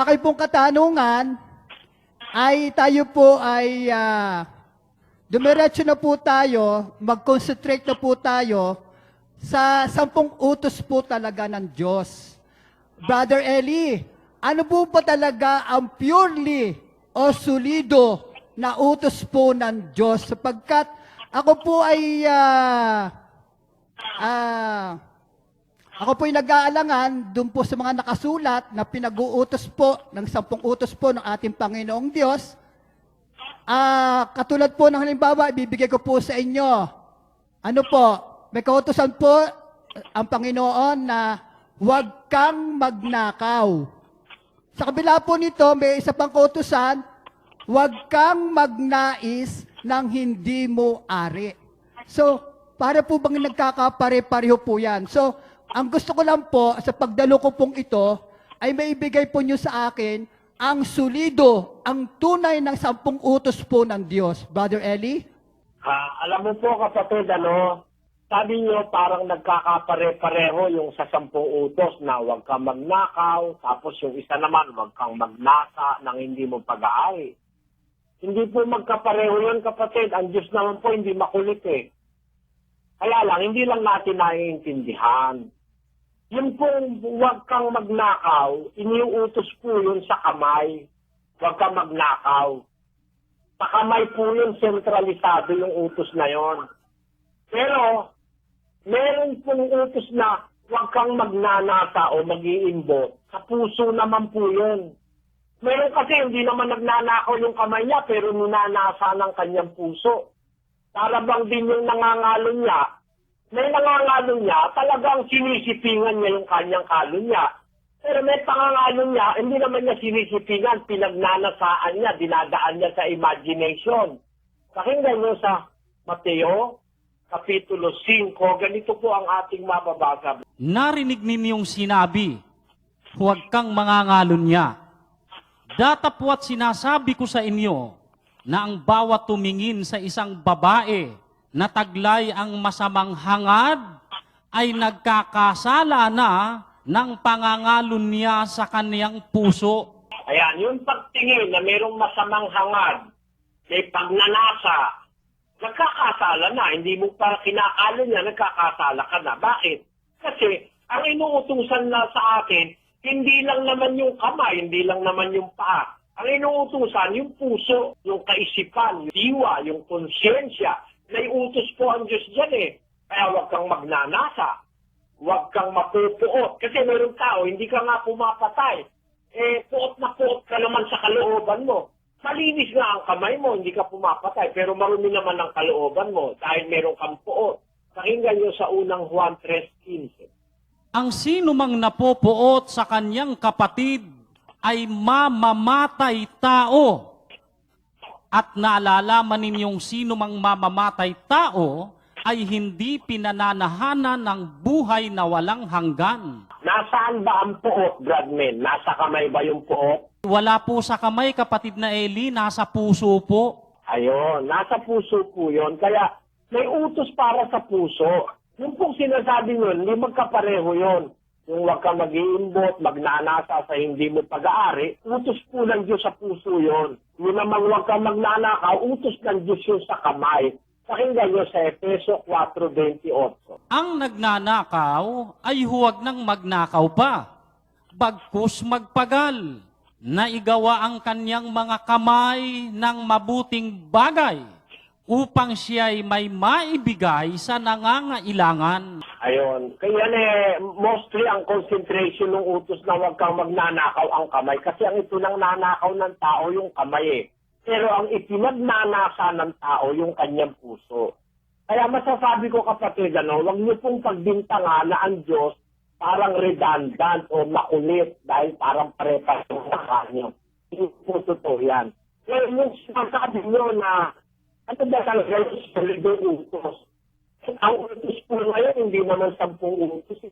Pong katanungan ay tayo po ay ah, dumiretso na po tayo, mag-concentrate na po tayo sa sampung utos po talaga ng Diyos. Brother Eli, ano po ba talaga ang purely o solido na utos po ng Diyos? Sapagkat ako po ay ah, ah, ako po'y nag-aalangan doon po sa mga nakasulat na pinag-uutos po ng sampung utos po ng ating Panginoong Diyos. Ah, katulad po ng halimbawa, ibibigay ko po sa inyo. Ano po, may kautosan po ang Panginoon na huwag kang magnakaw. Sa kabila po nito, may isa pang kautosan, huwag kang magnais ng hindi mo ari. So, para po bang nagkakapare-pareho po yan? So, ang gusto ko lang po sa pagdalo ko pong ito ay maibigay po nyo sa akin ang sulido, ang tunay ng sampung utos po ng Diyos. Brother Eli? Ah, alam mo po kapatid, ano, sabi niyo parang nagkakapare-pareho yung sa sampung utos na huwag kang magnakaw, tapos yung isa naman huwag kang magnasa ng hindi mo pag-aari. Hindi po magkapareho yun kapatid. Ang Diyos naman po hindi makulit eh. Kaya lang, hindi lang natin naiintindihan. Yung pong huwag kang magnakaw, iniuutos po yun sa kamay. Huwag kang magnakaw. Sa kamay po yun, sentralisado yung utos na yon. Pero, meron pong utos na huwag kang magnanasa o mag-iimbot. Sa puso naman po yun. Meron kasi hindi naman nagnanakaw yung kamay niya pero ninanasa ng kanyang puso. Para bang din yung nangangalo niya, may nangangalo niya, talagang sinisipingan niya yung kanyang kalo niya. Pero may pangangalo niya, hindi naman niya sinisipingan, pinagnanasaan niya, dinadaan niya sa imagination. Pakinggan niyo sa Mateo, Kapitulo 5, ganito po ang ating mababasa. Narinig ninyong sinabi, huwag kang mangangalon niya. Datapwat sinasabi ko sa inyo na ang bawat tumingin sa isang babae na taglay ang masamang hangad ay nagkakasala na ng pangangalon niya sa kaniyang puso. Ayan, yung pagtingin na mayroong masamang hangad, may pagnanasa, nagkakasala na. Hindi mo pa kinakalo niya, nagkakasala ka na. Bakit? Kasi ang inuutusan na sa akin, hindi lang naman yung kamay, hindi lang naman yung paa. Ang inuutusan, yung puso, yung kaisipan, yung diwa, yung konsyensya. May utos po ang Diyos dyan eh. Kaya huwag kang magnanasa. Huwag kang mapupuot. Kasi meron tao, hindi ka nga pumapatay. Eh, puot na puot ka naman sa kalooban mo. Malinis nga ang kamay mo, hindi ka pumapatay. Pero marumi naman ang kalooban mo dahil meron kang puot. Pakinggan nyo sa unang Juan 3.15. Ang sino mang napopuot sa kanyang kapatid ay mamamatay tao. At naalalaman ninyong sino mang mamamatay tao ay hindi pinananahanan ng buhay na walang hanggan. Nasaan ba ang puot, Bradman? Nasa kamay ba yung puot? Wala po sa kamay, kapatid na Eli, nasa puso po. Ayun, nasa puso po yun. Kaya may utos para sa puso. Yung pong sinasabi yun, hindi magkapareho yun. Yung huwag kang mag-iimbot, magnanasa sa hindi mo pag-aari, utos po ng Diyos sa puso yun. Namang huwag kang magnanakaw, utos ng Diyos yun sa kamay. Pakinggan nyo sa Efeso 4.28. Ang nagnanakaw ay huwag nang magnakaw pa. Bagkus magpagal, na igawa ang kanyang mga kamay ng mabuting bagay upang siya'y may maibigay sa nangangailangan. Ayun. Kaya eh, mostly ang concentration ng utos na huwag kang magnanakaw ang kamay. Kasi ang ito nang nanakaw ng tao yung kamay eh. Pero ang ipinagnanasa ng tao yung kanyang puso. Kaya masasabi ko kapatid, ano, huwag niyo pong pagbintangan na ang Diyos parang redundant o makulit dahil parang pare-pareho sa kanya. Hindi po totoo yan. Kaya yung sinasabi niyo na ano ba talaga yung solido utos? Ang utos po ngayon, hindi naman sampung utos.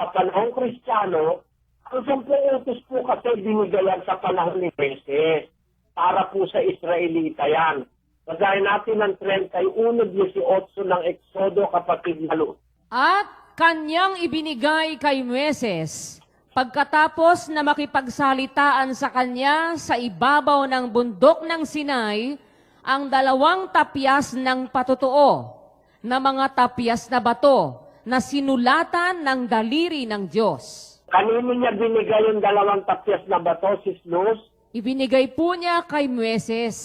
Sa panahong kristyano, ang sampung utos po kasi binigayan sa panahon ni Moises para po sa Israelita yan. Kagaya natin ng 31.18 ng Exodo, kapatid na. At kanyang ibinigay kay Moises Pagkatapos na makipagsalitaan sa kanya sa ibabaw ng bundok ng Sinai, ang dalawang tapyas ng patutuo na mga tapyas na bato na sinulatan ng daliri ng Diyos. Kanino niya binigay yung dalawang tapyas na bato, Sis Luz? Ibinigay po niya kay Mueses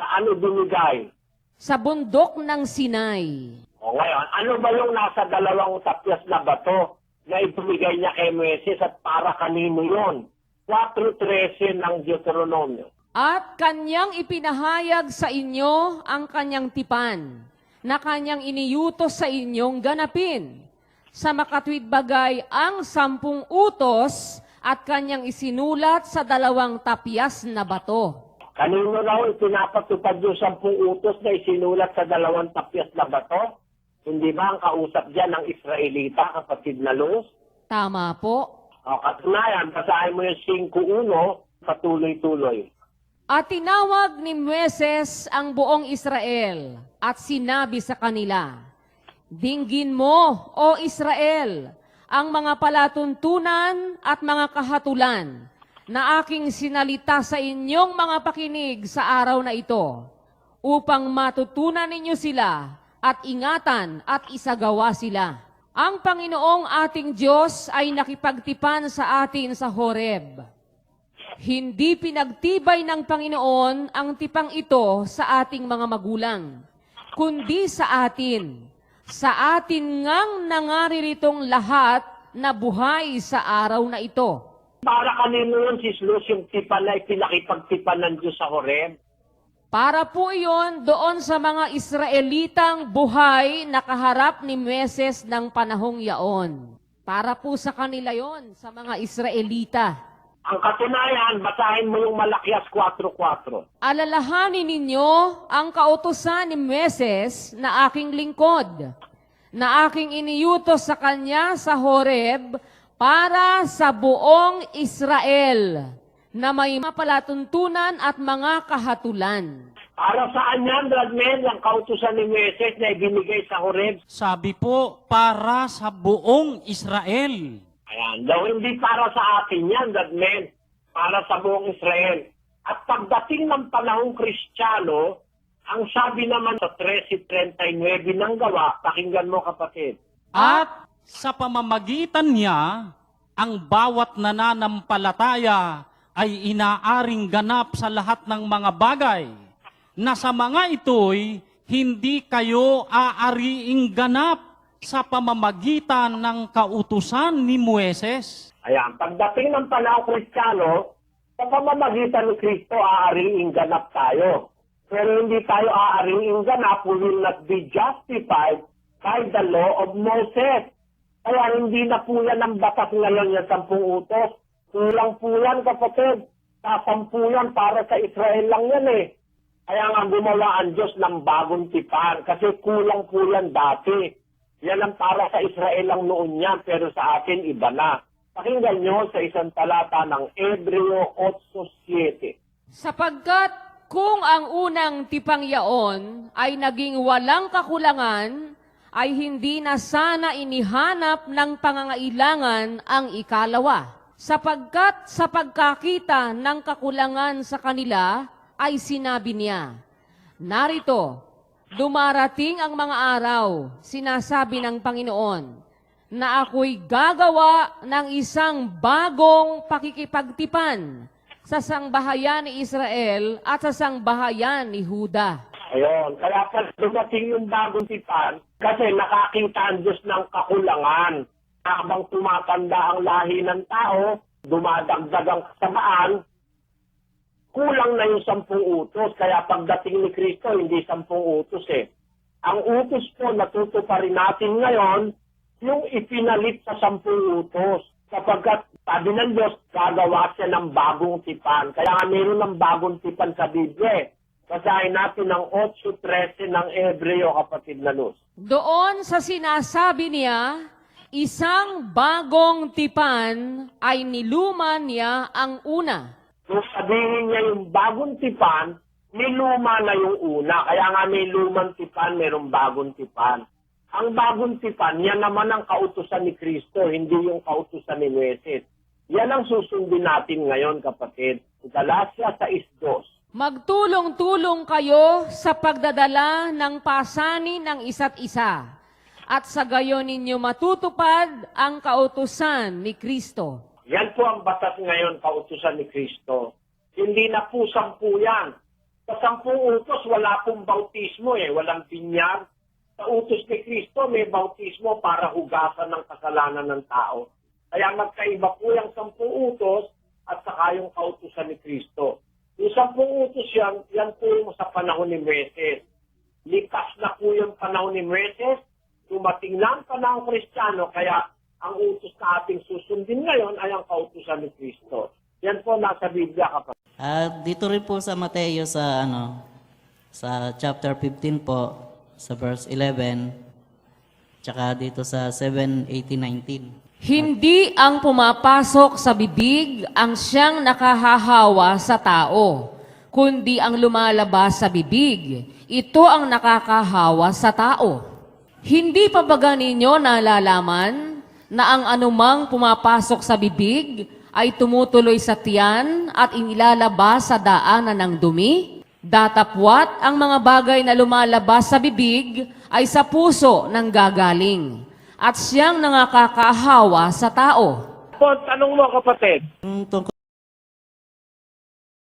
Sa ano binigay? sa bundok ng Sinai. O ngayon, ano ba yung nasa dalawang tapyas na bato na ibinigay niya kay Moises at para kanino yon? 4.13 ng Deuteronomio. At kanyang ipinahayag sa inyo ang kanyang tipan, na kanyang iniyutos sa inyong ganapin. Sa makatwid bagay ang sampung utos at kanyang isinulat sa dalawang tapyas na bato. Kanino raw ipinapatupad yung sampung utos na isinulat sa dalawang tapyas na bato? Hindi ba ang kausap dyan ng Israelita, kapatid na Luz? Tama po. O katunayan, basahin mo yung 5.1, patuloy-tuloy. At tinawag ni Moises ang buong Israel at sinabi sa kanila, Dinggin mo, O Israel, ang mga palatuntunan at mga kahatulan na aking sinalita sa inyong mga pakinig sa araw na ito, upang matutunan ninyo sila at ingatan at isagawa sila. Ang Panginoong ating Diyos ay nakipagtipan sa atin sa Horeb. Hindi pinagtibay ng Panginoon ang tipang ito sa ating mga magulang, kundi sa atin. Sa atin ngang nangarirитong lahat na buhay sa araw na ito. Para kanino yun, Sis Luz, yung tipan na ipinakipagtipan ng Diyos sa Horeb? Para po iyon doon sa mga Israelitang buhay na kaharap ni Meses ng panahong yaon. Para po sa kanila yon sa mga Israelita. Ang katunayan, basahin mo yung Malakias 4.4. Alalahanin ninyo ang kautosan ni Meses na aking lingkod, na aking iniyutos sa kanya sa Horeb para sa buong Israel, na may mapalatuntunan at mga kahatulan. Para saan yan, Bradman, yung kautusan ni Moises na ibinigay sa Horeb? Sabi po, para sa buong Israel. Ayan, daw hindi para sa atin yan, Bradman. Para sa buong Israel. At pagdating ng panahong Kristiyano, ang sabi naman sa 13.39 ng gawa, pakinggan mo kapatid, At sa pamamagitan niya, ang bawat nananampalataya ay inaaring ganap sa lahat ng mga bagay, na sa mga ito'y hindi kayo aariing ganap sa pamamagitan ng kautusan ni Mueses. Ayan, pagdating ng panahong Kristiyano, sa pamamagitan ni Kristo, aariing ganap tayo. Pero hindi tayo aariing ganap, we will not be justified by the law of Moses. Kaya hindi na po yan ang batas ngayon yung sampung utos. Kulang po yan, kapatid. Sasampu yan para sa Israel lang yan eh. Kaya nga gumawa ang Diyos ng bagong tipan kasi kulang po yan dati. Yan ang para sa Israel lang noon yan, pero sa atin iba na. Pakinggan nyo sa isang talata ng Ebreo 8.7. Sapagkat kung ang unang tipang yaon ay naging walang kakulangan, ay hindi na sana inihanap ng pangangailangan ang ikalawa. Sapagkat sa pagkakita ng kakulangan sa kanila, ay sinabi niya, Narito, dumarating ang mga araw, sinasabi ng Panginoon, na ako'y gagawa ng isang bagong pakikipagtipan sa sangbahayan ni Israel at sa sangbahayan ni Huda. Ayun, kaya pag dumating yung bagong tipan, kasi nakakita ang Diyos ng kakulangan. Habang tumatanda ang lahi ng tao, dumadagdag ang kasamaan, kulang na yung sampung utos. Kaya pagdating ni Kristo, hindi sampung utos eh. Ang utos po, natuto pa rin natin ngayon, yung ipinalit sa sampung utos. Kapagkat sabi ng Diyos, gagawa siya ng bagong tipan. Kaya nga meron ng bagong tipan sa Biblia. eh. Basahin natin ang 8.13 ng Ebreo, kapatid na Luz. Doon sa sinasabi niya, isang bagong tipan ay niluman niya ang una. Sabihin niya yung bagong tipan, may luma na yung una. Kaya nga may lumang tipan, mayroong bagong tipan. Ang bagong tipan, yan naman ang kautusan ni Kristo, hindi yung kautusan ni Moises. Yan ang susundin natin ngayon, kapatid. Galacia 6.2. Magtulong-tulong kayo sa pagdadala ng pasanin ng isa't isa at sa gayon ninyo matutupad ang kautusan ni Kristo. Yan po ang batas ngayon, kautusan ni Kristo. Hindi na po sampu yan. Sa sampung utos, wala pong bautismo eh. Walang binyag. Sa utos ni Kristo, may bautismo para hugasan ng kasalanan ng tao. Kaya magkaiba po yung sampung utos at saka yung kautusan ni Kristo. Yung sampung utos yan, yan po yung sa panahon ni Moises. Likas na po yung panahon ni Moises. Dumating na ang panahon kristyano, kaya ang utos na ating susundin ngayon ay ang kautusan ni Kristo. Yan po nasa Biblia kapatid. Ah, dito rin po sa Mateo sa ano sa chapter 15 po sa verse 11 tsaka dito sa 7:18-19. Hindi ang pumapasok sa bibig ang siyang nakahahawa sa tao, kundi ang lumalabas sa bibig. Ito ang nakakahawa sa tao. Hindi pa ba ninyo nalalaman na ang anumang pumapasok sa bibig ay tumutuloy sa tiyan at inilalabas sa daanan ng dumi? Datapwat ang mga bagay na lumalabas sa bibig ay sa puso ng gagaling at siyang nangakakahawa sa tao. Po, tanong mo kapatid. Tungkol